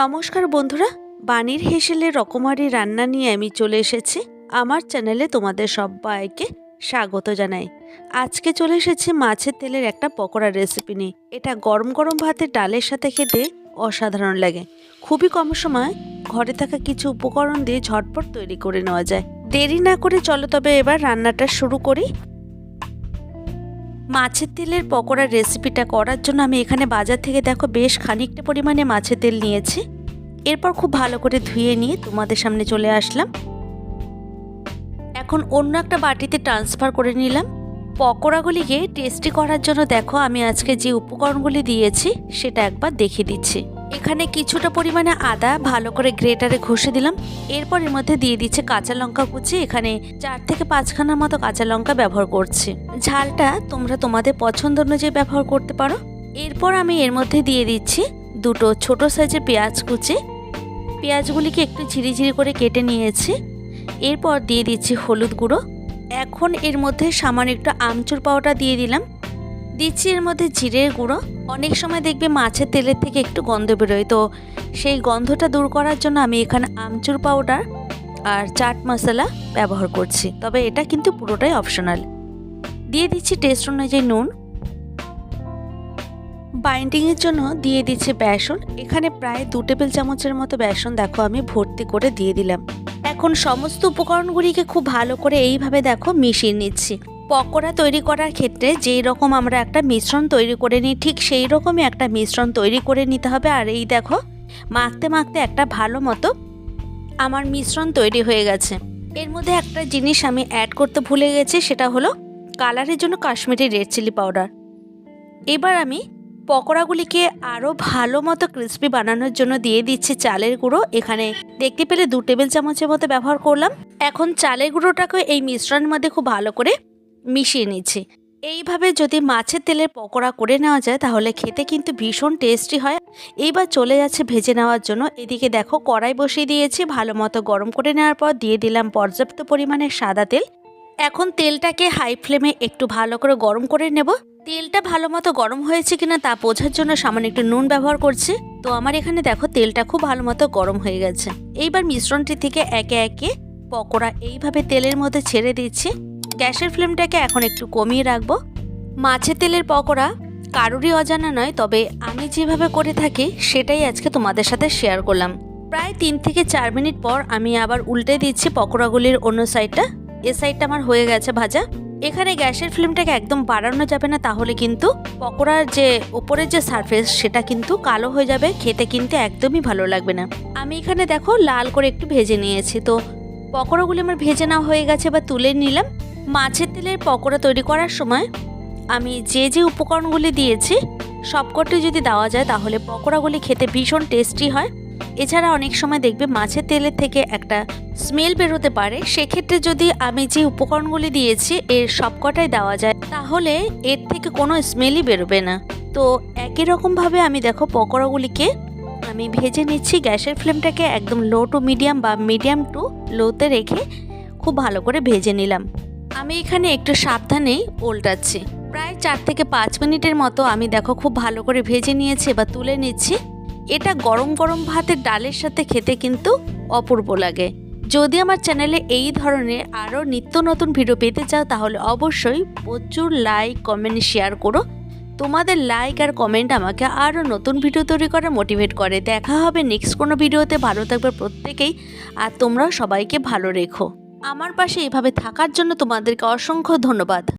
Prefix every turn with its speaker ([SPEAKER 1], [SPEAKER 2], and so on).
[SPEAKER 1] নমস্কার বন্ধুরা বাণীর হেসেলের রকমারি রান্না নিয়ে আমি চলে এসেছি। আমার চ্যানেলে তোমাদের সবাইকে স্বাগত জানাই। আজকে চলে এসেছি মাছের তেলের একটা পকোড়া রেসিপি নিয়ে। এটা গরম গরম ভাতের ডালের সাথে খেতে অসাধারণ লাগে। খুবই কম সময় ঘরে থাকা কিছু উপকরণ দিয়ে ঝটপট তৈরি করে নেওয়া যায়। দেরি না করে চলো তবে এবার রান্নাটা শুরু করি। মাছের তেলের পকোড়ার রেসিপিটা করার জন্য আমি এখানে বাজার থেকে দেখো বেশ খানিকটা পরিমাণে মাছের তেল নিয়েছি। এরপর খুব ভালো করে ধুয়ে নিয়ে তোমাদের সামনে চলে আসলাম। এখন অন্য একটা বাটিতে ট্রান্সফার করে নিলাম। পকোড়াগুলিকে টেস্টি করার জন্য দেখো আমি আজকে যে উপকরণগুলি দিয়েছি সেটা একবার দেখিয়ে দিচ্ছি। এখানে কিছুটা পরিমাণে আদা ভালো করে গ্রেটারে ঘষে দিলাম। এরপর এর মধ্যে দিয়ে দিচ্ছে কাঁচা লঙ্কা কুচি। এখানে চার থেকে পাঁচখানার মতো কাঁচা লঙ্কা ব্যবহার করছি। ঝালটা তোমরা তোমাদের পছন্দ অনুযায়ী ব্যবহার করতে পারো। এরপর আমি এর মধ্যে দিয়ে দিচ্ছি দুটো ছোট সাইজের পেঁয়াজ কুচি। পেঁয়াজগুলিকে একটু ঝিরিঝিরি করে কেটে নিয়েছি। এরপর দিয়ে দিচ্ছি হলুদ গুঁড়ো। এখন এর মধ্যে সামান্য একটু আমচুর পাউডার দিয়ে দিলাম। দিচ্ছি এর মধ্যে জিরের গুঁড়ো। অনেক সময় দেখবে মাছের তেলের থেকে একটু গন্ধ বেরোয়। তো সেই গন্ধটা দূর করার জন্য আমি এখানে আমচুর পাউডার আর চাট মশলা ব্যবহার করছি। তবে এটা কিন্তু পুরোটাই অপশনাল দিয়ে দিচ্ছি টেস্ট অনুযায়ী নুন। বাইন্ডিংয়ের জন্য দিয়ে দিচ্ছি বেসন। এখানে প্রায় দু টেবিল চামচের মতো বেসন দেখো আমি ভর্তি করে দিয়ে দিলাম। এখন সমস্ত উপকরণগুলিকে খুব ভালো করে এইভাবে দেখো মিশিয়ে নিচ্ছি। পকোড়া তৈরি করার ক্ষেত্রে যেই রকম আমরা একটা মিশ্রণ তৈরি করে নিই, ঠিক সেই রকমই একটা মিশ্রণ তৈরি করে নিতে হবে। আর এই দেখো, মাখতে মাখতে একটা ভালো মতো আমার মিশ্রণ তৈরি হয়ে গেছে। এর মধ্যে একটা জিনিস আমি অ্যাড করতে ভুলে গেছি, সেটা হলো কালারের জন্য কাশ্মীরি রেড চিলি পাউডার এবার আমি পকোড়াগুলিকে আরও ভালো মতো ক্রিস্পি বানানোর জন্য দিয়ে দিচ্ছি চালের গুঁড়ো। এখানে দেখতে পেলে দু টেবিল চামচের মতো ব্যবহার করলাম। এখন চালের গুঁড়োটাকে এই মিশ্রণের মধ্যে খুব ভালো করে মিশিয়ে নিচ্ছি। এইভাবে যদি মাছের তেলের পকোড়া করে নেওয়া যায়, তাহলে খেতে কিন্তু ভীষণ টেস্টি হয়। এইবার চলে যাচ্ছে ভেজে নেওয়ার জন্য। এদিকে দেখো, কড়াই বসিয়ে দিয়েছি, ভালো মতো গরম করে নেওয়ার পর দিয়ে দিলাম পর্যাপ্ত পরিমাণে সাদা তেল। এখন তেলটাকে হাই ফ্লেমে একটু ভালো করে গরম করে নেব। তেলটা ভালো মতো গরম হয়েছে কিনা তা বোঝার জন্য সামান্য একটু নুন ব্যবহার করছি। তো আমার এখানে দেখো, তেলটা খুব ভালো মতো গরম হয়ে গেছে। এইবার মিশ্রণটি থেকে একে একে পকোড়া এইভাবে তেলের মধ্যে ছেড়ে দিচ্ছি। গ্যাসের ফ্লেমটাকে এখন একটু কমিয়ে রাখব। মাছের তেলের পকোড়া কারোরই অজানা নয়, তবে আমি যেভাবে করে থাকি সেটাই আজকে তোমাদের সাথে শেয়ার করলাম। প্রায় তিন থেকে চার মিনিট পর আমি আবার উল্টে দিচ্ছি পকোড়াগুলির অন্য সাইডটা এ সাইডটা আমার হয়ে গেছে ভাজা। এখানে গ্যাসের ফ্লেমটাকে একদম বাড়ানো যাবে না, তাহলে কিন্তু পকোড়ার যে ওপরের যে সারফেস সেটা কিন্তু কালো হয়ে যাবে, খেতে কিন্তু একদমই ভালো লাগবে না। আমি এখানে দেখো লাল করে একটু ভেজে নিয়েছি, তো পকোড়াগুলি আমার ভেজে নেওয়া হয়ে গেছে বা তুলে নিলাম। মাছের তেলের পকোড়া তৈরি করার সময় আমি যে যে উপকরণগুলি দিয়েছি, সবকটি যদি দেওয়া যায় তাহলে পকোড়াগুলি খেতে ভীষণ টেস্টি হয়। এছাড়া অনেক সময় দেখবে মাছের তেলের থেকে একটা স্মেল বেরোতে পারে। সেক্ষেত্রে যদি আমি যে উপকরণগুলি দিয়েছি, এর সবকটাই দেওয়া যায়, তাহলে এর থেকে কোনো স্মেলই বেরোবে না। তো একই রকমভাবে আমি দেখো পকোড়াগুলিকে আমি ভেজে নিচ্ছি, গ্যাসের ফ্লেমটাকে একদম লো টু মিডিয়াম বা মিডিয়াম টু লোতে রেখে খুব ভালো করে ভেজে নিলাম। আমি এখানে একটু সাবধানেই উল্টাচ্ছি। প্রায় চার থেকে পাঁচ মিনিটের মতো আমি দেখো খুব ভালো করে ভেজে নিয়েছি বা তুলে নিচ্ছি। এটা গরম গরম ভাতের ডালের সাথে খেতে কিন্তু অপূর্ব লাগে। যদি আমার চ্যানেলে এই ধরনের আরও নিত্য নতুন ভিডিও পেতে চাও, তাহলে অবশ্যই প্রচুর লাইক, কমেন্ট, শেয়ার করো। তোমাদের লাইক আর কমেন্ট আমাকে আরও নতুন ভিডিও তৈরি করে মোটিভেট করে। দেখা হবে নেক্সট কোনো ভিডিওতে। ভালো থাকবে প্রত্যেকেই। আর তোমরাও সবাইকে ভালো রেখো। আমার পাশে এভাবে থাকার জন্য তোমাদেরকে অসংখ্য ধন্যবাদ।